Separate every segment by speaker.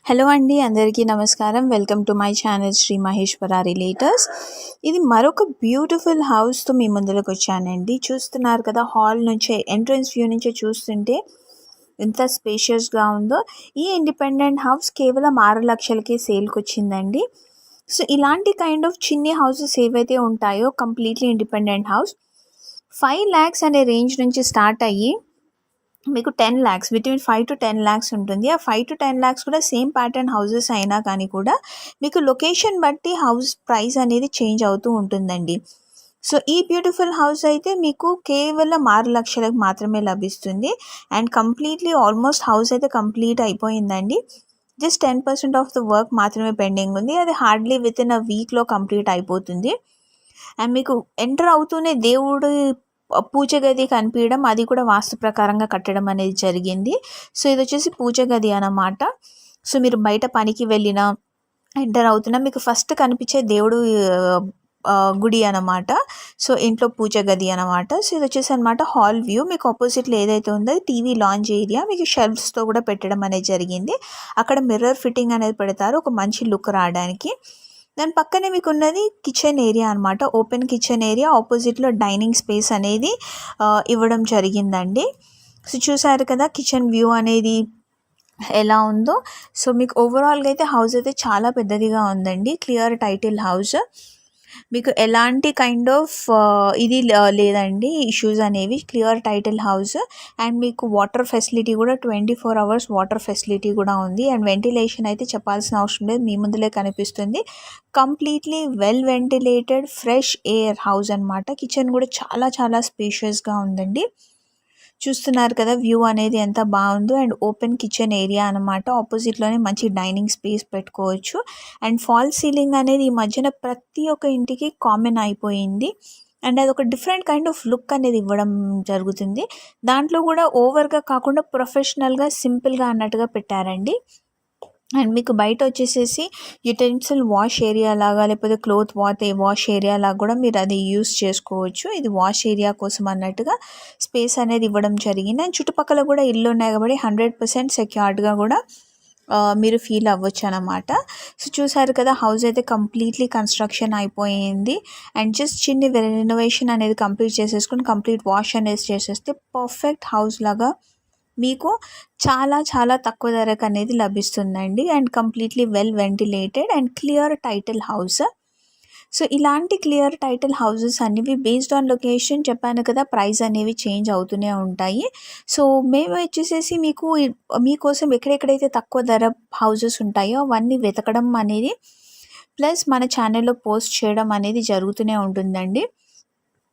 Speaker 1: Hello అండి అందరికీ నమస్కారం. Welcome to my channel Shri Maheshwara realtors ఇది మరొక బ్యూటిఫుల్ హౌస్తో మీ ముందులోకి వచ్చానండి. చూస్తున్నారు కదా హాల్ నుంచే ఎంట్రన్స్ వ్యూ నుంచే చూస్తుంటే ఎంత స్పేషియస్గా ఉందో. ఈ ఇండిపెండెంట్ హౌస్ కేవలం ఆరు లక్షలకే సేల్కి వచ్చిందండి. సో ఇలాంటి కైండ్ ఆఫ్ చిన్ని హౌసెస్ ఏవైతే ఉంటాయో completely independent house five lakhs అనే రేంజ్ నుంచి స్టార్ట్ అయ్యి మీకు ten lakhs between five to ten lakhs ఉంటుంది. ఆ ఫైవ్ టు టెన్ ల్యాక్స్ కూడా సేమ్ ప్యాటర్న్ హౌసెస్ అయినా కానీ కూడా మీకు లొకేషన్ బట్టి హౌస్ ప్రైస్ అనేది చేంజ్ అవుతూ ఉంటుందండి. సో ఈ బ్యూటిఫుల్ హౌస్ అయితే మీకు కేవలం ఆరు లక్షలకు మాత్రమే లభిస్తుంది. అండ్ కంప్లీట్లీ ఆల్మోస్ట్ హౌస్ అయితే కంప్లీట్ అయిపోయిందండి. Just ten percent of the work మాత్రమే పెండింగ్ ఉంది. అది హార్డ్లీ విత్ ఇన్ అ వీక్లో కంప్లీట్ అయిపోతుంది. అండ్ మీకు ఎంటర్ అవుతూనే దేవుడు పూజ గది కనిపించడం అది కూడా వాస్తు ప్రకారంగా కట్టడం అనేది జరిగింది. సో ఇది వచ్చేసి పూజ గది అన్నమాట. సో మీరు బయట పనికి వెళ్ళిన ఎంటర్ అవుతున్నా మీకు ఫస్ట్ కనిపించే దేవుడు గుడి అనమాట సో ఇంట్లో పూజ గది అనమాట సో ఇది వచ్చేసి అనమాట హాల్ వ్యూ. మీకు ఆపోజిట్లో ఏదైతే ఉందో టీవీ లాంచ్ ఏరియా. మీకు షెల్ఫ్స్తో కూడా పెట్టడం అనేది జరిగింది. అక్కడ మిర్రర్ ఫిట్టింగ్ అనేది పెడతారు. ఒక మంచి లుక్ రావడానికి. దాని పక్కనే మీకు ఉన్నది కిచెన్ ఏరియా అనమాట ఓపెన్ కిచెన్ ఏరియా ఆపోజిట్లో డైనింగ్ స్పేస్ అనేది ఇవ్వడం జరిగిందండి. సో చూసారు కదా కిచెన్ వ్యూ అనేది ఎలా ఉందో. సో మీకు ఓవరాల్గా అయితే హౌస్ అయితే చాలా పెద్దదిగా ఉందండి. క్లియర్ టైటిల్ హౌస్ మీకు ఎలాంటి కైండ్ ఆఫ్ ఇది లేదండి. ఇష్యూస్ అనేవి క్లియర్ టైటిల్ హౌస్ అండ్ మీకు వాటర్ ఫెసిలిటీ కూడా twenty four hours water facility కూడా ఉంది. అండ్ వెంటిలేషన్ అయితే చెప్పాల్సిన అవసరం లేదు. మీ ముందులే కనిపిస్తుంది. Completely well ventilated fresh air house అనమాట కిచెన్ కూడా చాలా చాలా స్పేషియస్గా ఉందండి. చూస్తున్నారు కదా వ్యూ అనేది ఎంత బాగుందో. అండ్ ఓపెన్ కిచెన్ ఏరియా అనమాట ఆపోజిట్లోనే మంచి డైనింగ్ స్పేస్ పెట్టుకోవచ్చు. అండ్ ఫాల్ సీలింగ్ అనేది ఈ మధ్యన ప్రతి ఒక్క ఇంటికి కామన్ అయిపోయింది. అండ్ అది ఒక డిఫరెంట్ కైండ్ ఆఫ్ లుక్ అనేది ఇవ్వడం జరుగుతుంది. దాంట్లో కూడా ఓవర్గా కాకుండా ప్రొఫెషనల్గా సింపుల్గా అన్నట్టుగా పెట్టారండి. అండ్ మీకు బయట వచ్చేసేసి యుటెన్సిల్ వాష్ ఏరియా లాగా లేకపోతే క్లోత్ వాత్ వాష్ ఏరియా లాగా కూడా మీరు అది యూస్ చేసుకోవచ్చు. ఇది వాష్ ఏరియా కోసం అన్నట్టుగా స్పేస్ అనేది ఇవ్వడం జరిగింది. అండ్ చుట్టుపక్కల కూడా ఇల్లు ఉన్నాయి కాబట్టి హండ్రెడ్ పర్సెంట్ సెక్యూర్డ్గా కూడా మీరు ఫీల్ అవ్వచ్చు అనమాట సో చూసారు కదా హౌస్ అయితే కంప్లీట్లీ కన్స్ట్రక్షన్ అయిపోయింది. అండ్ జస్ట్ చిన్ని రెనోవేషన్ అనేది కంప్లీట్ చేసేసుకుని కంప్లీట్ వాష్ అనేది చేసేస్తే పర్ఫెక్ట్ హౌస్ లాగా మీకు చాలా చాలా తక్కువ ధరకు అనేది లభిస్తుందండి. And completely well ventilated and clear title house. So ఇలాంటి క్లియర్ టైటిల్ హౌసెస్ అనేవి బేస్డ్ ఆన్ లొకేషన్ చెప్పాను కదా ప్రైస్ అనేవి చేంజ్ అవుతూనే ఉంటాయి. సో మేము వచ్చేసేసి మీకు మీకోసం ఎక్కడెక్కడైతే తక్కువ ధర హౌజెస్ ఉంటాయో అవన్నీ వెతకడం అనేది ప్లస్ మన ఛానల్లో పోస్ట్ చేయడం అనేది జరుగుతూనే ఉంటుందండి.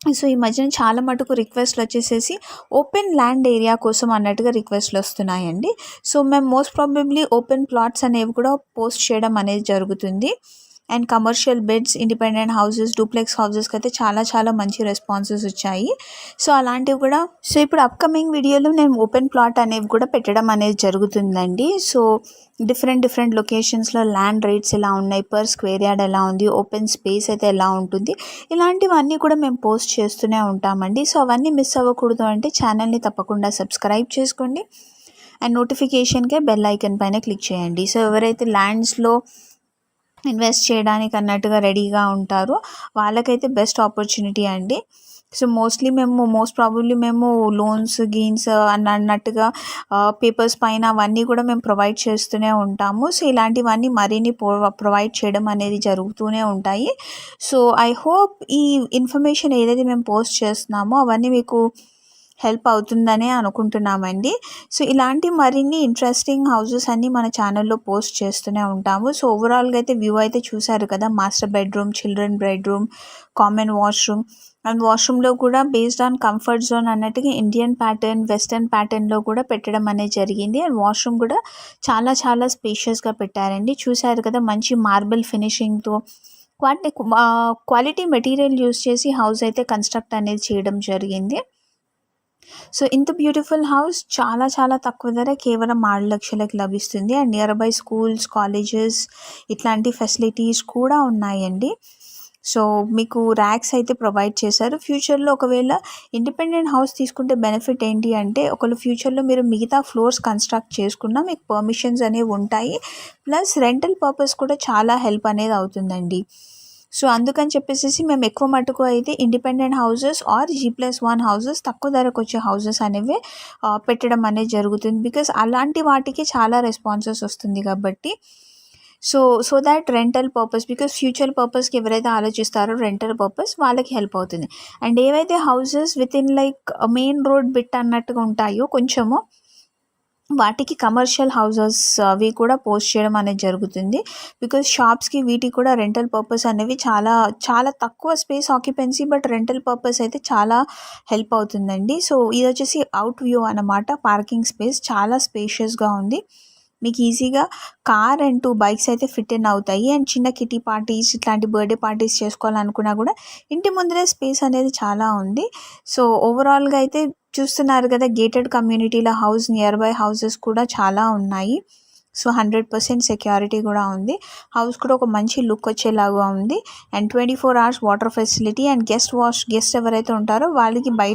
Speaker 1: సో ఈ మధ్యన చాలా మటుకు రిక్వెస్ట్లు వచ్చేసేసి ఓపెన్ ల్యాండ్ ఏరియా కోసం అన్నట్టుగా రిక్వెస్ట్లు వస్తున్నాయండి. సో మేము మోస్ట్ ప్రాబబ్లీ ఓపెన్ ప్లాట్స్ అనేవి కూడా పోస్ట్ చేయడం అనేది జరుగుతుంది. And commercial beds independent houses duplex హౌసెస్కి అయితే చాలా చాలా మంచి రెస్పాన్సెస్ వచ్చాయి. సో అలాంటివి కూడా సో ఇప్పుడు అప్కమింగ్ వీడియోలో నేను ఓపెన్ ప్లాట్ అనేవి కూడా పెట్టడం అనేది జరుగుతుందండి. సో డిఫరెంట్ డిఫరెంట్ లొకేషన్స్లో ల్యాండ్ రేట్స్ ఎలా ఉన్నాయి పర్ స్క్వేర్ యార్డ్ ఎలా ఉంది ఓపెన్ స్పేస్ అయితే ఎలా ఉంటుంది ఇలాంటివన్నీ కూడా మేము పోస్ట్ చేస్తూనే ఉంటామండి. సో అవన్నీ మిస్ అవ్వకూడదు అంటే ఛానల్ని తప్పకుండా సబ్స్క్రైబ్ చేసుకోండి. అండ్ నోటిఫికేషన్కే బెల్ ఐకన్ పైన క్లిక్ చేయండి. సో ఎవరైతే ల్యాండ్స్లో ఇన్వెస్ట్ చేయడానికి అన్నట్టుగా రెడీగా ఉంటారు. వాళ్ళకైతే బెస్ట్ ఆపర్చునిటీ అండి. సో మోస్ట్లీ మేము మోస్ట్ ప్రాబబ్లీ మేము లోన్స్ గీన్స్ అని అన్నట్టుగా పేపర్స్ పైన అవన్నీ కూడా మేము ప్రొవైడ్ చేస్తూనే ఉంటాము. సో ఇలాంటివన్నీ మరిన్ని ప్రొవైడ్ చేయడం అనేది జరుగుతూనే ఉంటాయి. సో ఐ హోప్ ఈ ఇన్ఫర్మేషన్ ఏదైతే మేము పోస్ట్ చేస్తున్నామో అవన్నీ మీకు హెల్ప్ అవుతుందనే అనుకుంటున్నామండి. సో ఇలాంటి మరిన్ని ఇంట్రెస్టింగ్ హౌసెస్ అన్నీ మన ఛానల్లో పోస్ట్ చేస్తూనే ఉంటాము. సో ఓవరాల్గా అయితే వ్యూ అయితే చూసారు కదా master bedroom children bedroom common washroom and వాష్రూమ్లో కూడా బేస్డ్ ఆన్ కంఫర్ట్ జోన్ అన్నట్టుగా ఇండియన్ ప్యాటర్న్ వెస్టర్న్ ప్యాటర్న్లో కూడా పెట్టడం అనేది జరిగింది. అండ్ వాష్రూమ్ కూడా చాలా చాలా స్పేషియస్గా పెట్టారండి. చూసారు కదా మంచి మార్బుల్ ఫినిషింగ్తో క్వాలిటీ క్వాలిటీ మెటీరియల్ యూస్ చేసి హౌస్ అయితే కన్స్ట్రక్ట్ అనేది చేయడం జరిగింది. సో ఇంత బ్యూటిఫుల్ హౌస్ చాలా చాలా తక్కువ ధర కేవలం ఆరు లక్షలకు లభిస్తుంది. And nearby schools colleges ఇట్లాంటి ఫెసిలిటీస్ కూడా ఉన్నాయండి. సో మీకు ర్యాక్స్ అయితే ప్రొవైడ్ చేశారు. ఫ్యూచర్లో ఒకవేళ ఇండిపెండెంట్ హౌస్ తీసుకుంటే బెనిఫిట్ ఏంటి అంటే ఒకవేళ ఫ్యూచర్లో మీరు మిగతా ఫ్లోర్స్ కన్స్ట్రక్ట్ చేసుకున్నా మీకు పర్మిషన్స్ అనేవి ఉంటాయి. ప్లస్ రెంటల్ పర్పస్ కూడా చాలా హెల్ప్ అనేది అవుతుందండి. సో అందుకని చెప్పేసి మేము ఎక్కువ మటుకు అయితే independent houses or G plus one houses తక్కువ ధరకు వచ్చే హౌసెస్ అనేవి పెట్టడం అనేది జరుగుతుంది. బికాస్ అలాంటి వాటికి చాలా రెస్పాన్సెస్ వస్తుంది కాబట్టి. So so that rental purpose because future పర్పస్కి ఎవరైతే ఆలోచిస్తారో రెంటల్ పర్పస్ వాళ్ళకి హెల్ప్ అవుతుంది. అండ్ ఏవైతే houses within like main road bit అన్నట్టుగా ఉంటాయో కొంచెము వాటికి కమర్షియల్ హౌసెస్ అవి కూడా పోస్ట్ చేయడం అనేది జరుగుతుంది. బికాజ్ షాప్స్కి వీటికి కూడా రెంటల్ పర్పస్ అనేవి చాలా చాలా తక్కువ space occupancy but rental purpose అయితే చాలా హెల్ప్ అవుతుందండి. సో ఇది వచ్చేసి అవుట్ వ్యూ అనమాట పార్కింగ్ స్పేస్ చాలా స్పేషియస్గా ఉంది. మీకు ఈజీగా కార్ అండ్ టూ బైక్స్ అయితే ఫిట్ ఇన్ అవుతాయి. అండ్ చిన్న కిటీ పార్టీస్ ఇట్లాంటి బర్త్డే పార్టీస్ చేసుకోవాలనుకున్నా కూడా ఇంటి ముందరే స్పేస్ అనేది చాలా ఉంది. సో ఓవరాల్గా అయితే చూస్తున్నారు కదా గేటెడ్ కమ్యూనిటీల హౌస్ నియర్ బై హౌసెస్ కూడా చాలా ఉన్నాయి. సో హండ్రెడ్ పర్సెంట్ సెక్యూరిటీ కూడా ఉంది. హౌస్ కూడా ఒక మంచి లుక్ వచ్చేలాగా ఉంది. And twenty four hours water facility and guest wash guest ఎవరైతే ఉంటారో వాళ్ళకి బయట